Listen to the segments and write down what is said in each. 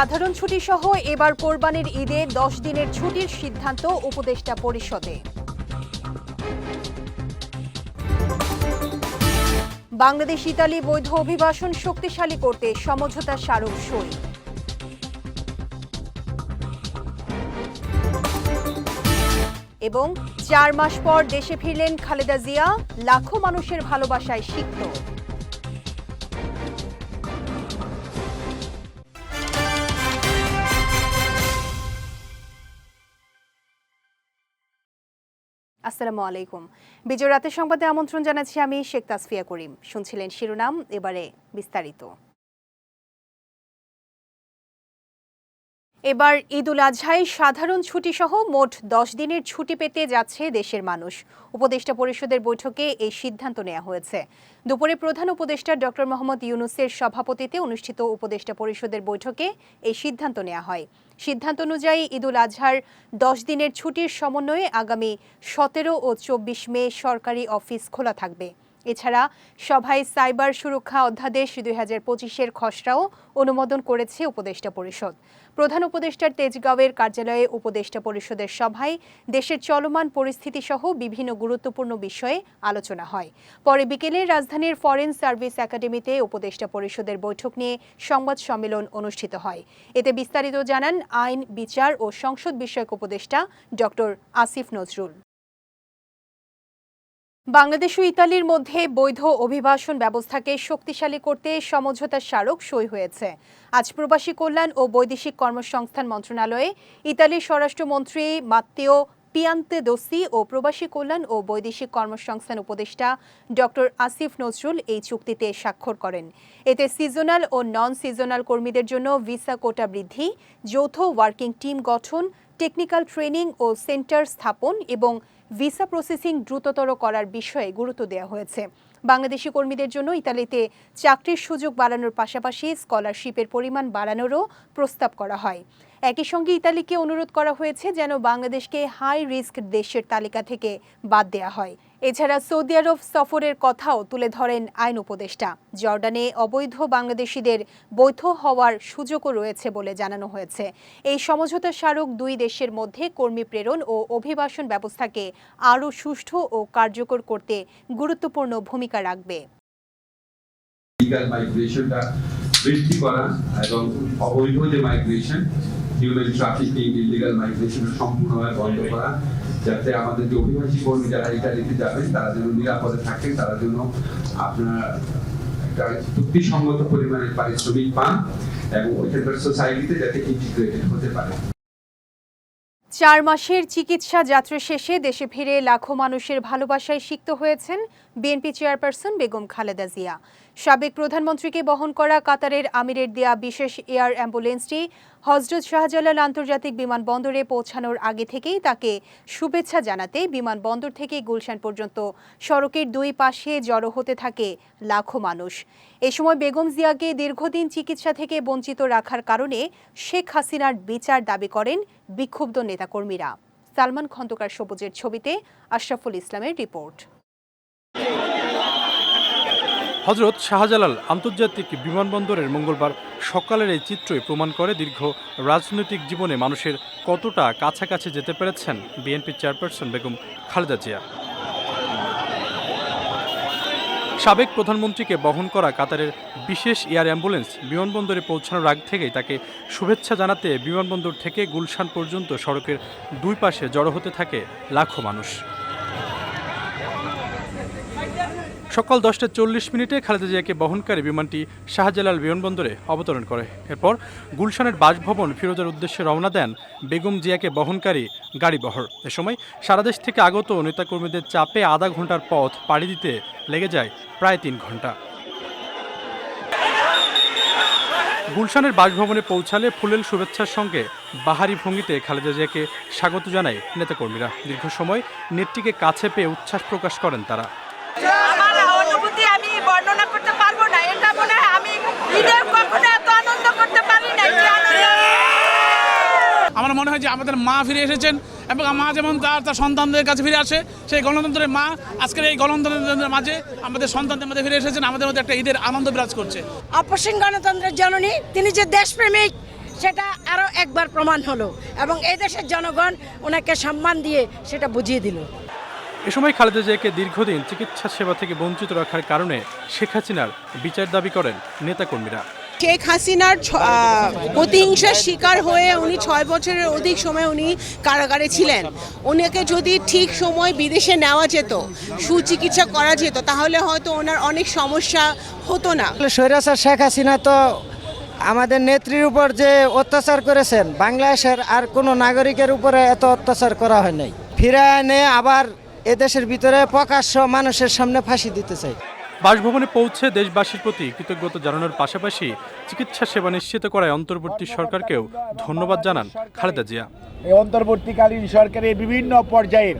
সাধারণ ছুটি সহ এবার কোরবানির ঈদে দশ দিনের ছুটির সিদ্ধান্ত উপদেষ্টা পরিষদে। বাংলাদেশ ইতালি বৈধ অভিবাসন শক্তিশালী করতে সমঝোতা স্মারক সই। এবং চার মাস পর দেশে ফিরলেন খালেদা জিয়া, লাখো মানুষের ভালোবাসায় সিক্ত। আসসালামু আলাইকুম। বিজয় রাতের সংবাদে আমন্ত্রণ জানাচ্ছি আমি শেখ তাসফিয়া করিম। শুনছিলেন শিরোনাম, এবারে বিস্তারিত। এবার ঈদুল আজহায় সাধারণ ছুটি সহ মোট দশ দিনের ছুটি পেতে যাচ্ছে দেশের মানুষ। উপদেষ্টা পরিষদের বৈঠকে এই সিদ্ধান্ত নেওয়া হয়েছে। দুপুরে প্রধান উপদেষ্টা ডক্টর মোহাম্মদ ইউনুসের সভাপতিতে অনুষ্ঠিত উপদেষ্টা পরিষদের বৈঠকে এই সিদ্ধান্ত নেওয়া হয়। সিদ্ধান্ত অনুযায়ী ঈদুল আজহার দশ দিনের ছুটির সমন্বয়ে আগামী সতেরো ও চব্বিশ মে সরকারি অফিস খোলা থাকবে। এছাড়া সভায় সাইবার সুরক্ষা অধ্যাদেশ দুই হাজার পঁচিশের খসড়াও অনুমোদন করেছে উপদেষ্টা পরিষদ। প্রধান উপদেষ্টার তেজগাঁওয়ের কার্যালয়ে উপদেষ্টা পরিষদের সভায় দেশের চলমান পরিস্থিতি সহ বিভিন্ন গুরুত্বপূর্ণ বিষয়ে আলোচনা হয়। পরে বিকেলে রাজধানীর ফরেন সার্ভিস একাডেমিতে উপদেষ্টা পরিষদের বৈঠক নিয়ে সংবাদ সম্মেলন অনুষ্ঠিত হয়। এতে বিস্তারিত জানান আইন, বিচার ও সংসদ বিষয়ক উপদেষ্টা ডক্টর আসিফ নজরুল। বাংলাদেশ ও ইতালির মধ্যে বৈধ অভিবাসন ব্যবস্থাকে শক্তিশালী করতে সমঝোতা স্মারক সই হয়েছে। আজ প্রবাসী কল্যাণ ও বৈদেশিক কর্মসংস্থান মন্ত্রণালয়ে ইতালির স্বরাষ্ট্রমন্ত্রী মাত্তেও পিয়ান্তে দোসি ও প্রবাসী কল্যাণ ও বৈদেশিক কর্মসংস্থান উপদেষ্টা ডক্টর আসিফ নজরুল এই চুক্তিতে স্বাক্ষর করেন। এতে সিজনাল ও নন সিজনাল কর্মীদের জন্য ভিসা কোটা বৃদ্ধি, যৌথ ওয়ার্কিং টিম গঠন, টেকনিক্যাল ট্রেনিং ও সেন্টার স্থাপন এবং ভিসা প্রসেসিং দ্রুততর করার বিষয়ে গুরুত্ব দেওয়া হয়েছে। বাংলাদেশি কর্মীদের জন্য ইতালিতে চাকরির সুযোগ বাড়ানোর পাশাপাশি স্কলারশিপের পরিমাণ বাড়ানোরও প্রস্তাব করা হয়। একই সঙ্গে ইতালিকে অনুরোধ করা হয়েছে যেন বাংলাদেশকে হাই রিস্ক দেশের তালিকা থেকে বাদ দেওয়া হয়। এছাড়া সৌদি আরব সফরের কথাও তুলে ধরেন আইন উপদেষ্টা। জর্ডানে অবৈধ বাংলাদেশিদের বৈধ হওয়ার সুযোগও রয়েছে বলে জানানো হয়েছে। এই সমঝোতা স্মারক দুই দেশের মধ্যে কর্মী প্রেরণ ও অভিবাসন ব্যবস্থাকে আরও সুষ্ঠু ও কার্যকর করতে গুরুত্বপূর্ণ ভূমিকা রাখবে। বৃদ্ধি করা এবং অবৈধ যে migration human trafficking illegal migration সম্পূর্ণভাবে বন্ধ করা যাতে আমাদের যে অভিবাসী কর্মী যারা ইতালিতে যাবেন, তারা যেন নিরাপদে থাকেন, তারা যেন আপনার একটা যুক্তিসঙ্গত পরিমাণে পারিশ্রমিক পান এবং ওইখানকার সোসাইটিতে যাতে ইন্টিগ্রেটেড হতে পারে। চার মাসের চিকিৎসা যাত্রা শেষে দেশে ফিরে লাখো মানুষের ভালোবাসায় সিক্ত হয়েছেন বিএনপি চেয়ারপারসন বেগম খালেদা জিয়া। সাবেক প্রধানমন্ত্রীকে বহন করা কাতারের আমিরের দেয়া বিশেষ এয়ার অ্যাম্বুলেন্সটি হজরত শাহজালাল আন্তর্জাতিক বিমানবন্দরে পৌঁছানোর আগে থেকেই তাকে শুভেচ্ছা জানাতে বিমানবন্দর থেকে গুলশান পর্যন্ত সড়কের দুই পাশে জড়ো হতে থাকে লাখো মানুষ। এ সময় বেগম জিয়াকে দীর্ঘদিন চিকিৎসা থেকে বঞ্চিত রাখার কারণে শেখ হাসিনার বিচার দাবি করেন বিক্ষুব্ধ নেতাকর্মীরা। সালমান খন্দকার সবুজের ছবিতে আশরাফুল ইসলামের রিপোর্ট। হজরত শাহজালাল আন্তর্জাতিক বিমানবন্দরের মঙ্গলবার সকালের এই চিত্রই প্রমাণ করে দীর্ঘ রাজনৈতিক জীবনে মানুষের কতটা কাছাকাছি যেতে পেরেছেন বিএনপি চেয়ারপারসন বেগম খালেদা জিয়া। সাবেক প্রধানমন্ত্রীকে বহন করা কাতারের বিশেষ এয়ার অ্যাম্বুলেন্স বিমানবন্দরে পৌঁছানোর আগ থেকেই তাকে শুভেচ্ছা জানাতে বিমানবন্দর থেকে গুলশান পর্যন্ত সড়কের দুই পাশে জড়ো হতে থাকে লাখো মানুষ। সকাল দশটা চল্লিশ মিনিটে খালেদা জিয়াকে বহনকারী বিমানটি শাহজালাল বিমানবন্দরে অবতরণ করে। এরপর গুলশানের বাসভবন ফিরোজের উদ্দেশ্যে রওনা দেন বেগম জিয়াকে বহনকারী গাড়িবহর এ সময় সারা দেশ থেকে আগত নেতাকর্মীদের চাপে আধা ঘণ্টার পথ পাড়ি দিতে লেগে যায় প্রায় তিন ঘণ্টা গুলশানের বাসভবনে পৌঁছালে ফুলেল শুভেচ্ছার সঙ্গে বাহারি ভঙ্গিতে খালেদা জিয়াকে স্বাগত জানায় নেতাকর্মীরা। দীর্ঘ সময় নেটটিকে কাছে পেয়ে উচ্ছ্বাস প্রকাশ করেন তারা আমার অনুভূতি আমি বর্ণনা করতে পারব না এটা মনে হয় আমি ঈদে কখনো এত আনন্দ করতে পারি না যে আনন্দ আমার মনে হয় যে আমাদের মা ফিরে এসেছেন এবং মা যেমন তার তার সন্তানদের কাছে ফিরে আসে সেই গণতন্ত্রের মা আজকের এই গণতন্ত্রের মাঝে আমাদের সন্তানদের মধ্যে ফিরে এসেছেন আমাদের মধ্যে একটা ঈদের আনন্দ বিরাজ করছে। অপসীন গণতন্ত্রের জননী তিনি যে দেশপ্রেমিক সেটা আরও একবার প্রমাণ হলো এবং এই দেশের জনগণ ওনাকে সম্মান দিয়ে সেটা বুঝিয়ে দিল। এ সময় খালেদা জিয়াকে দীর্ঘদিন চিকিৎসা সেবা থেকে বঞ্চিত রাখার কারণে শেখ হাসিনার বিচার দাবি করেন নেতাকর্মীরা। শেখ হাসিনার প্রতিহিংসার শিকার হয়ে উনি ছয় বছরের অধিক সময় উনি কারাগারে ছিলেন। ওনাকে যদি ঠিক সময় বিদেশে নেওয়া যেত সুচিকিৎসা করা যেত তাহলে হয়তো ওনার অনেক সমস্যা হতো না। স্বৈরাচার শেখ হাসিনা তো আমাদের নেত্রীর উপর যে অত্যাচার করেছেন বাংলাদেশের আর কোনো নাগরিকের উপরে এত অত্যাচার করা হয় নাই। ফিরে এনে আবার এদেশের ভিতরে প্রকাশ্য মানুষের সামনে ফাঁসি দিতে চাই। বাসভবনে পৌঁছে দেশবাসীর প্রতি কৃতজ্ঞতা জানানোর পাশাপাশি চিকিৎসা সেবা নিশ্চিত করায় অন্তর্বর্তী সরকারকেও ধন্যবাদ জানান খালেদা জিয়া। এই অন্তর্বর্তীকালীন সরকারের বিভিন্ন পর্যায়ের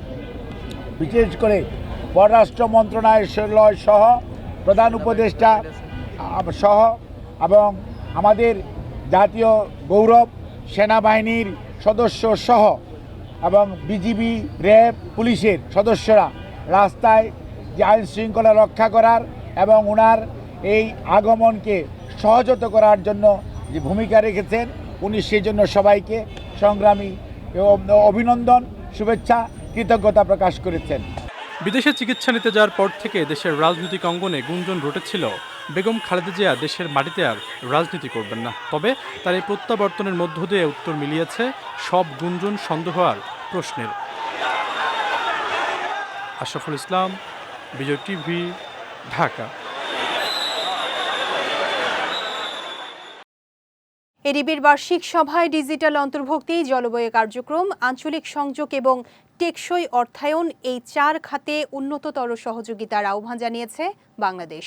বিশেষ করে পররাষ্ট্র মন্ত্রণালয় সহ প্রধান উপদেষ্টা সহ এবং আমাদের জাতীয় গৌরব সেনাবাহিনীর সদস্য সহ এবং বিজিবি, র্যাব, পুলিশের সদস্যরা রাস্তায় যে আইন শৃঙ্খলা রক্ষা করার এবং ওনার এই আগমনকে সহজত করার জন্য যে ভূমিকা রেখেছেন, উনি সেই জন্য সবাইকে সংগ্রামী অভিনন্দন, শুভেচ্ছা, কৃতজ্ঞতা প্রকাশ করেছেন। বিদেশে চিকিৎসা নিতে যাওয়ার পর থেকে দেশের রাজনৈতিক অঙ্গনে গুঞ্জন রটেছিল। বেগম খালেদা জিয়া দেশের মাটিতে আর রাজনীতি করবেন না। তবে তার এই প্রত্যাবর্তনের মধ্য দিয়ে উত্তর মিলিয়েছে সব গুঞ্জন সন্দেহ আর প্রশ্নের। আশরাফুল ইসলাম, বিজয় টিভি, ঢাকা। এডিবির বার্ষিক সভায় ডিজিটাল অন্তর্ভুক্তি, জলবায়ু কার্যক্রম, আঞ্চলিক সংযোগ এবং টেকসই অর্থায়ন এই চার খাতে উন্নততর সহযোগিতার আহ্বান জানিয়েছে বাংলাদেশ।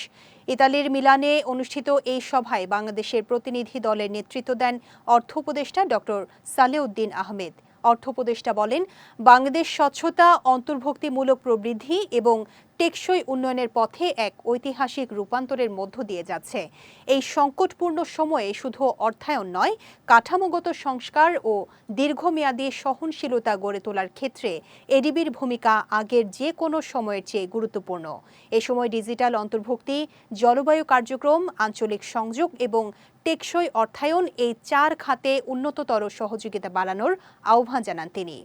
ইতালির মিলানে অনুষ্ঠিত এই সভায় বাংলাদেশের প্রতিনিধি দলের নেতৃত্ব দেন অর্থ উপদেষ্টা ডক্টর সালেউদ্দিন আহমেদ। অর্থ উপদেষ্টা বলেন, বাংলাদেশ স্বচ্ছতা, অন্তর্ভুক্তিমূলক প্রবৃদ্ধি এবং টেকসই উন্নয়নের পথে এক ঐতিহাসিক রূপান্তরের মধ্য দিয়ে যাচ্ছে। এই সংকটপূর্ণ সময়ে শুধু অর্থায়ন নয়, কাঠামোগত সংস্কার ও দীর্ঘমেয়াদী সহনশীলতা গড়ে তোলার ক্ষেত্রে এডিবির ভূমিকা আগের যে কোনো সময়ের চেয়ে গুরুত্বপূর্ণ। এ সময় ডিজিটাল অন্তর্ভুক্তি, জলবায়ু কার্যক্রম, আঞ্চলিক সংযোগ এবং টেকসই অর্থায়ন এই চার খাতে উন্নততর সহযোগিতা বাড়ানোর আহ্বান জানান তিনি।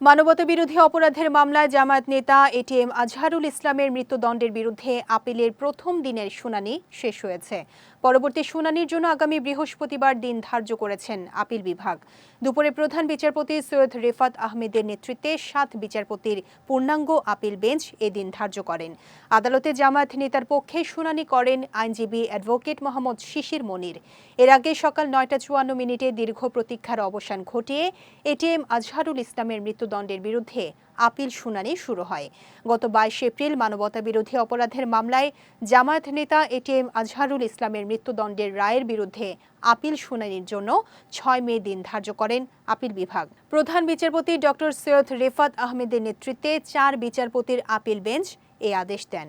মানবতা বিরোধী অপরাধের মামলায় জামায়াত নেতা এটিএম আজহারুল ইসলামের মৃত্যুদণ্ডের বিরুদ্ধে আপিলের প্রথম দিনের শুনানি শেষ হয়েছে। পরবর্তী শুনানির জন্য আগামী বৃহস্পতিবার দিন ধার্য করেছেন আপিল বিভাগ। দুপুরে প্রধান বিচারপতি সৈয়দ রেফাত আহমেদের নেতৃত্বে সাত বিচারপতির পূর্ণাঙ্গ আপিল বেঞ্চ এদিন ধার্য করেন। আদালতে জামায়াত নেতার পক্ষে শুনানি করেন আইনজীবী অ্যাডভোকেট মোহাম্মদ শিশির মনির। এর আগে সকাল নয়টা চুয়ান্ন মিনিটে দীর্ঘ প্রতীক্ষার অবসান ঘটিয়ে এটিএম আজহারুল ইসলামের মৃত্যুদণ্ডের বিরুদ্ধে আপিল শুনানি শুরু হয়। গত বাইশ এপ্রিল মানবতা বিরোধী অপরাধের মামলায় জামায়াত নেতা এটিএম আজহারুল ইসলামের মৃত্যুদণ্ডের রায়ের বিরুদ্ধে আপিল শুনানির জন্য ছয় মে দিন ধার্য করেন আপিল বিভাগ। প্রধান বিচারপতি ডক্টর সৈয়দ রেফাত আহমেদের নেতৃত্বে চার বিচারপতির আপিল বেঞ্চ এ আদেশ দেন।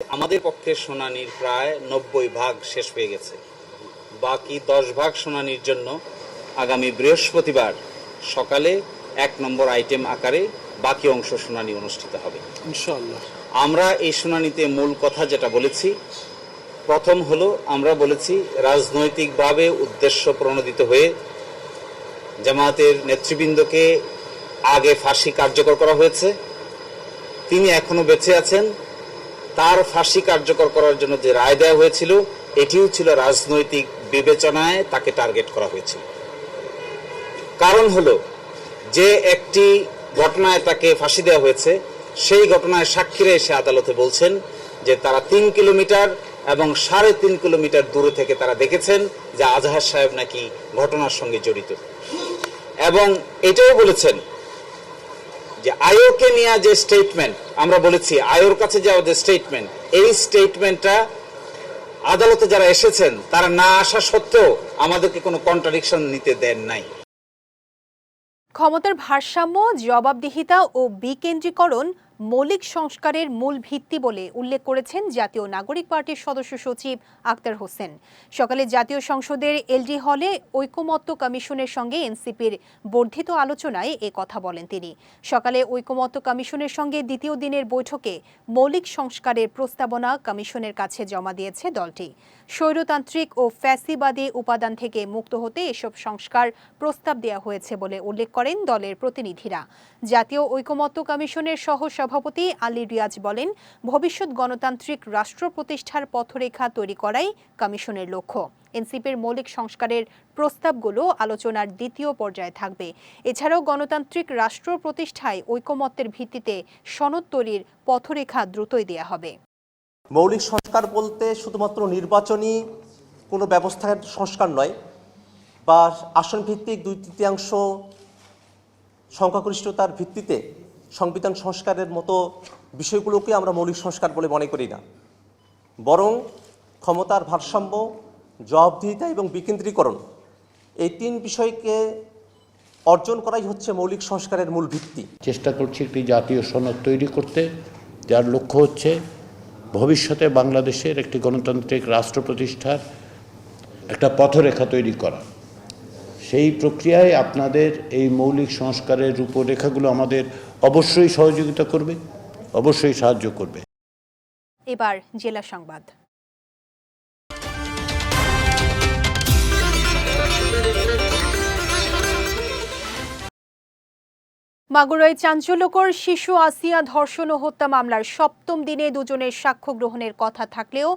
আমাদের পক্ষে শুনানির প্রায় নব্বই ভাগ শেষ হয়ে গেছে। বাকি দশ ভাগ শুনানির জন্য আগামী বৃহস্পতিবার সকালে এক নম্বর আইটেম আকারে বাকি অংশ শুনানি অনুষ্ঠিত হবে। আমরা এই শুনানিতে মূল কথা যেটা বলেছি প্রথম হলো আমরা বলেছি রাজনৈতিকভাবে উদ্দেশ্য প্রণোদিত হয়ে জামায়াতের নেতৃবৃন্দকে আগে ফাঁসি কার্যকর করা হয়েছে। তিনি এখনও বেঁচে আছেন। তার ফাঁসি কার্যকর করার জন্য যে রায় দেওয়া হয়েছিল এটিও ছিল রাজনৈতিক বিবেচনায় তাকে টার্গেট করা হয়েছিল। কারণ হলো যে একটি ঘটনায় তাকে ফাঁসি দেওয়া হয়েছে, সেই ঘটনায় সাক্ষীরা এসে আদালতে বলছেন যে তারা তিন কিলোমিটার এবং সাড়ে তিন কিলোমিটার দূরে থেকে তারা দেখেছেন যে আজহার সাহেব নাকি ঘটনার সঙ্গে জড়িত। এবং এটাও বলেছেন যে আয়োকে নিয়ে যে স্টেটমেন্ট আমরা বলেছি আয়োর কাছে যাওয়া যে স্টেটমেন্ট এই স্টেটমেন্টটা আদালতে যারা এসেছেন, তারা না আসা সত্ত্বেও আমাদেরকে কোনো কন্ট্রাডিকশন নিতে দেন নাই। ক্ষমতার ভারসাম্য জবাবদিহিতা ও বিকেন্দ্রীকরণ মৌলিক সংস্কারের মূল ভিত্তি বলে উল্লেখ করেছেন জাতীয় নাগরিক পার্টির সদস্য সচিব আক্তার হোসেন। সকালে জাতীয় সংসদের এলডি হলে ঐকমত্য কমিশনের সঙ্গে এনসিপির বর্ধিত আলোচনায় এ কথা বলেন তিনি। সকালে ঐকমত্য কমিশনের সঙ্গে দ্বিতীয় দিনের বৈঠকে মৌলিক সংস্কারের প্রস্তাবনা কমিশনের কাছে জমা দিয়েছে দলটি। স্বৈরতান্ত্রিক ও ফ্যাসিবাদী উপাদান থেকে মুক্ত হতে এসব সংস্কার প্রস্তাব দেওয়া হয়েছে বলে উল্লেখ করেন দলের প্রতিনিধিরা। জাতীয় ঐকমত্য কমিশনের সহ সভাপতি আলী রিয়াজ বলেন, ভবিষ্যৎ গণতান্ত্রিক রাষ্ট্র প্রতিষ্ঠার পথরেখা তৈরি করাই কমিশনের লক্ষ্য। এনসিপির মৌলিক সংস্কারের প্রস্তাবগুলো আলোচনার দ্বিতীয় পর্যায়ে থাকবে। এছাড়াও গণতান্ত্রিক রাষ্ট্র প্রতিষ্ঠায় ঐকমত্যের ভিত্তিতে সনদ তৈরির পথরেখা দ্রুতই দেয়া হবে। মৌলিক সংস্কার বলতে শুধুমাত্র নির্বাচনী কোনো ব্যবস্থার সংস্কার নয়, বা আসন ভিত্তিক দুই তৃতীয়াংশ সংখ্যাগরিষ্ঠতার ভিত্তিতে সংবিধান সংস্কারের মতো বিষয়গুলোকে আমরা মৌলিক সংস্কার বলে মনে করি না। বরং ক্ষমতার ভারসাম্য, জবাবদিহিতা এবং বিকেন্দ্রীকরণ এই তিন বিষয়কে অর্জন করাই হচ্ছে মৌলিক সংস্কারের মূল ভিত্তি। চেষ্টা করছি একটি জাতীয় সনদ তৈরি করতে, যার লক্ষ্য হচ্ছে ভবিষ্যতে বাংলাদেশের একটি গণতান্ত্রিক রাষ্ট্র প্রতিষ্ঠার একটা পথরেখা তৈরি করা। সেই প্রক্রিয়ায় আপনাদের এই মৌলিক সংস্কারের রূপরেখাগুলো আমাদের অবশ্যই সহযোগিতা করবে, অবশ্যই সাহায্য করবে। এবার জেলা সংবাদ। মাগুরায় চাঞ্চল্যকর শিশু আসিয়া ধর্ষণ ও হত্যা মামলার সপ্তম দিনে দুজনের সাক্ষ্য গ্রহণের কথা থাকলেও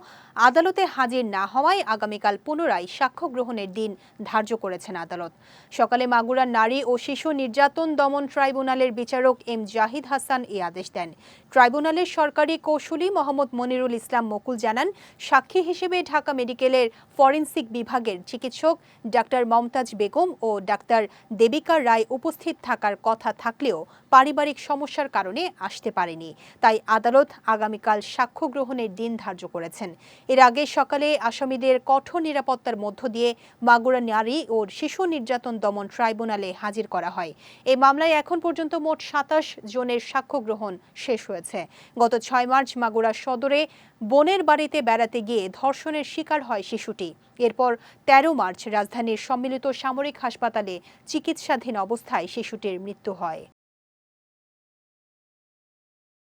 আদালতে হাজির না হওয়ায় আগামীকাল পুনরায় সাক্ষ্য গ্রহণের দিন ধার্য করেছেন আদালত। সকালে মাগুরা নারী ও শিশু নির্যাতন দমন ট্রাইব্যুনালের বিচারক এম জাহিদ হাসান এই আদেশ দেন। ট্রাইব্যুনালের সরকারি কৌশলী মোহাম্মদ মনিরুল ইসলাম মকুল জানান, সাক্ষী হিসেবে ঢাকা মেডিকেলের ফরেনসিক বিভাগের চিকিৎসক ডাক্তার মমতাজ বেগম ও ডাক্তার দেবিকা রায় উপস্থিত থাকার কথা থাকলেও পারিবারিক সমস্যার কারণে আসতে পারেনি। তাই আদালত আগামীকাল সাক্ষ্য গ্রহণের দিন ধার্য করেছেন। এর আগে সকালে আসামিদের কঠোর নিরাপত্তার মধ্য দিয়ে মাগুরা নারী ও শিশু নির্যাতন দমন ট্রাইব্যুনালে হাজির করা হয়। এই মামলায় এখন পর্যন্ত মোট সাতাশ জনের সাক্ষ্য গ্রহণ শেষ হয়েছে। গত ছয় মার্চ মাগুরা সদরে বোনের বাড়িতে বেড়াতে গিয়ে ধর্ষণের শিকার হয় শিশুটি। এরপর তেরো মার্চ রাজধানীর সম্মিলিত সামরিক হাসপাতালে চিকিৎসাধীন অবস্থায় শিশুটির মৃত্যু হয়।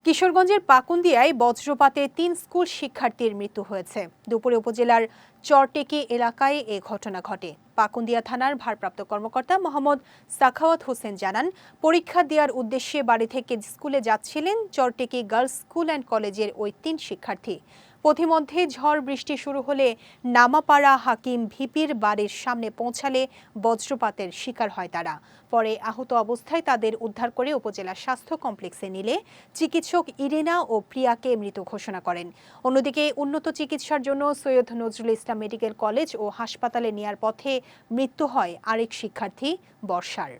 কিশোরগঞ্জের পাকুন্দিয়ায় বজ্রপাতে তিন স্কুল শিক্ষার্থীর মৃত্যু হয়েছে। দুপুরে উপজেলার চরটেকি এলাকায় এ ঘটনা ঘটে। পাকুন্দিয়া থানার ভারপ্রাপ্ত কর্মকর্তা মোহাম্মদ সাখাওয়াত হোসেন জানান, পরীক্ষা দেওয়ার উদ্দেশ্যে বাড়ি থেকে স্কুলে যাচ্ছিলেন চরটেকি গার্লস স্কুল অ্যান্ড কলেজের ওই তিন শিক্ষার্থী। পথিমধ্যে ঝড় বৃষ্টি শুরু হলে নামাপাড়া হাকিম ভিপির বাড়ির সামনে পৌঁছালে বজ্রপাতের শিকার হয় তারা। পরে আহত অবস্থায় তাদের উদ্ধার করে উপজেলা স্বাস্থ্য কমপ্লেক্সে নিলে চিকিৎসক ইরেনা ও প্রিয়াকে মৃত ঘোষণা করেন। অন্যদিকে উন্নত চিকিৎসার জন্য সৈয়দ নজরুল ইসলাম মেডিকেল কলেজ ও হাসপাতালে নেয়ার পথে মৃত্যু হয় আরেক শিক্ষার্থী বর্ষার।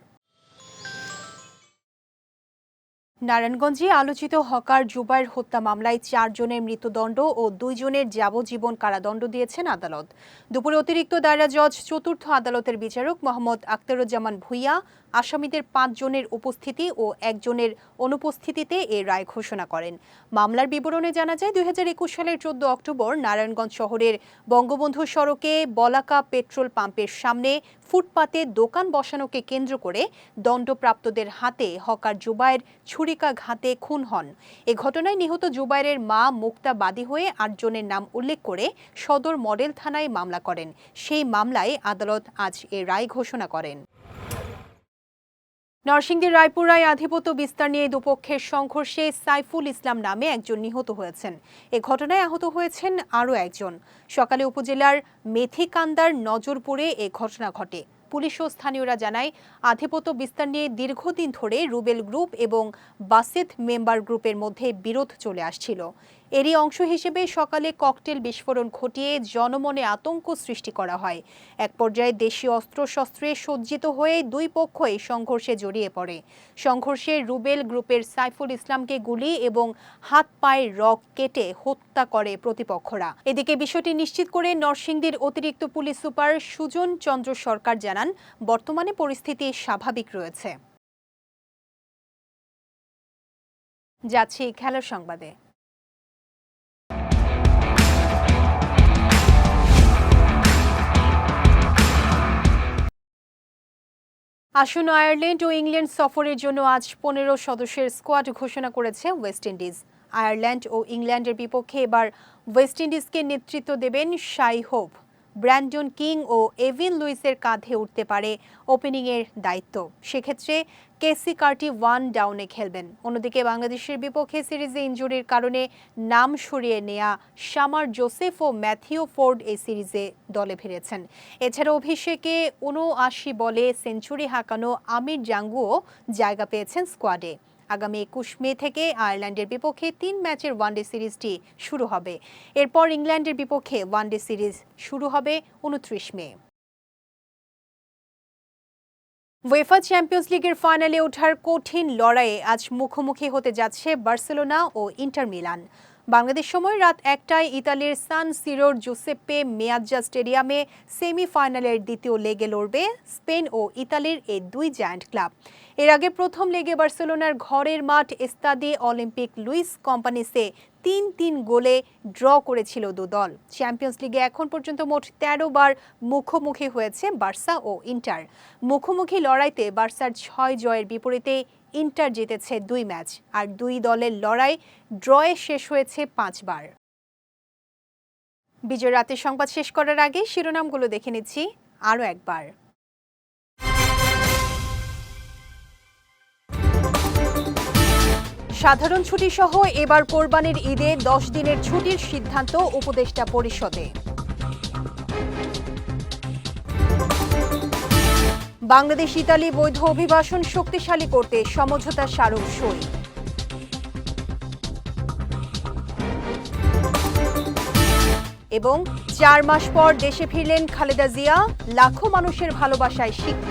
নারায়ণগঞ্জে আলোচিত হকার জুবাইর হত্যা মামলায় চারজনের মৃত্যুদণ্ড ও দুইজনের যাবজ্জীবন কারাদণ্ড দিয়েছেন আদালত। দুপুরে অতিরিক্ত দায়রা জজ চতুর্থ আদালতের বিচারক মোহাম্মদ আখতারুজ্জামান ভুইয়া আসামিদের পাঁচজনের উপস্থিতি ও একজনের অনুপস্থিতিতে এ রায় ঘোষণা করেন। মামলার বিবরণে জানা যায়, দুই হাজার একুশ সালের চোদ্দ অক্টোবর নারায়ণগঞ্জ শহরের বঙ্গবন্ধু সড়কে বলাকা পেট্রোল পাম্পের সামনে ফুটপাতে দোকান বসানোকে কেন্দ্র করে দণ্ডপ্রাপ্তদের হাতে হকার জুবায়ের ছুরিকাঘাতে খুন হন। এ ঘটনায় নিহত জুবায়ের মা মুক্তা বাদী হয়ে আটজনের নাম উল্লেখ করে সদর মডেল থানায় মামলা করেন। সেই মামলায় আদালত আজ এ রায় ঘোষণা করেন। নরসিংদীর রায়পুরায় আধিপত্য বিস্তার নিয়ে দুপক্ষের সংঘর্ষে সাইফুল ইসলাম নামে একজন নিহত হয়েছেন। এ ঘটনায় আহত হয়েছেন আরও একজন। সকালে উপজেলার মেথিকান্দার নজরপুরে এ ঘটনা ঘটে। পুলিশ ও স্থানীয়রা জানায়, আধিপত্য বিস্তার নিয়ে দীর্ঘদিন ধরে রুবেল গ্রুপ এবং বাসেত মেম্বার গ্রুপের মধ্যে বিরোধ চলে আসছিল। এরই অংশ হিসেবে সকালে ককটেল বিস্ফোরণ ঘটিয়ে জনমনে আতঙ্ক সৃষ্টি করা হয়। এক পর্যায়ে দেশীয় অস্ত্রশস্ত্রে সজ্জিত হয়ে দুই পক্ষই সংঘর্ষে জড়িয়ে পড়ে। সংঘর্ষে রুবেল গ্রুপের সাইফুল ইসলামকে গুলি এবং হাত পায়ের রক কেটে হত্যা করে প্রতিপক্ষরা। এদিকে বিষয়টি নিশ্চিত করে নরসিংদীর অতিরিক্ত পুলিশ সুপার সুজন চন্দ্র সরকার জানান, বর্তমানে পরিস্থিতি স্বাভাবিক রয়েছে। যাচ্ছি খেলার সংবাদে। আসন্ন আয়ারল্যান্ড ও ইংল্যান্ড সফরের জন্য আজ পনেরো সদস্যের স্কোয়াড ঘোষণা করেছে ওয়েস্ট ইন্ডিজ। আয়ারল্যান্ড ও ইংল্যান্ডের বিপক্ষে এবার ওয়েস্ট ইন্ডিজকে নেতৃত্ব দেবেন শাই হোপ। ব্র্যান্ডন কিং ও এভিন লুইসের কাঁধে উঠতে পারে ওপেনিংয়ের দায়িত্ব। সেক্ষেত্রে কেসি কার্টি ওয়ান ডাউনে খেলবেন। অন্যদিকে বাংলাদেশের বিপক্ষে সিরিজে ইনজুরির কারণে নাম সরিয়ে নেয়া শামার জোসেফ ও ম্যাথিও ফোর্ড এই সিরিজে দলে ফিরেছেন। এছাড়া অভিষেকে উনআশি বলে সেঞ্চুরি হাঁকানো আমির জাঙ্গুও জায়গা পেয়েছেন স্কোয়াডে। আগামী একুশ মে থেকে আয়ারল্যান্ডের বিপক্ষে তিন ম্যাচের ওয়ানডে সিরিজটি শুরু হবে। এরপর ইংল্যান্ডের বিপক্ষে ওয়ানডে সিরিজ শুরু হবে উনত্রিশ মে। ওয়েফা চ্যাম্পিয়ন্স লিগের ফাইনালে ওঠার কঠিন লড়াইয়ে আজ মুখোমুখি হতে যাচ্ছে বার্সেলোনা ও ইন্টার মিলান। বাংলাদেশ সময় রাত একটায় ইতালির সান সিরোর জুসেপ্পে মেয়াজ্জা স্টেডিয়ামে সেমিফাইনালের দ্বিতীয় লেগে লড়বে স্পেন ও ইতালির এই দুই জায়ান্ট ক্লাব। এর আগে প্রথম লেগে বার্সেলোনার ঘরের মাঠ এস্তাদি অলিম্পিক লুইস কোম্পানিসে তিন তিন গোলে ড্র করেছিল দু দল। চ্যাম্পিয়ন্স লিগে এখন পর্যন্ত মোট তেরো বার মুখোমুখি হয়েছে বার্সা ও ইন্টার। মুখোমুখি লড়াইতে বার্সার ছয় জয়ের বিপরীতে ইন্টার জিতেছে দুই ম্যাচ, আর দুই দলের লড়াই ড্রয়ে শেষ হয়েছে পাঁচবার। বিজয় রাতের সংবাদ শেষ করার আগে শিরোনামগুলো দেখে নিচ্ছি আরও একবার। সাধারণ ছুটি সহ এবার কোরবানির ঈদে দশ দিনের ছুটির সিদ্ধান্ত উপদেষ্টা পরিষদে। বাংলাদেশ ইতালি বৈধ অভিবাসন শক্তিশালী করতে সমঝোতা স্মারক সই। এবং চার মাস পর দেশে ফিরলেন খালেদা জিয়া, লাখো মানুষের ভালোবাসায় সিক্ত।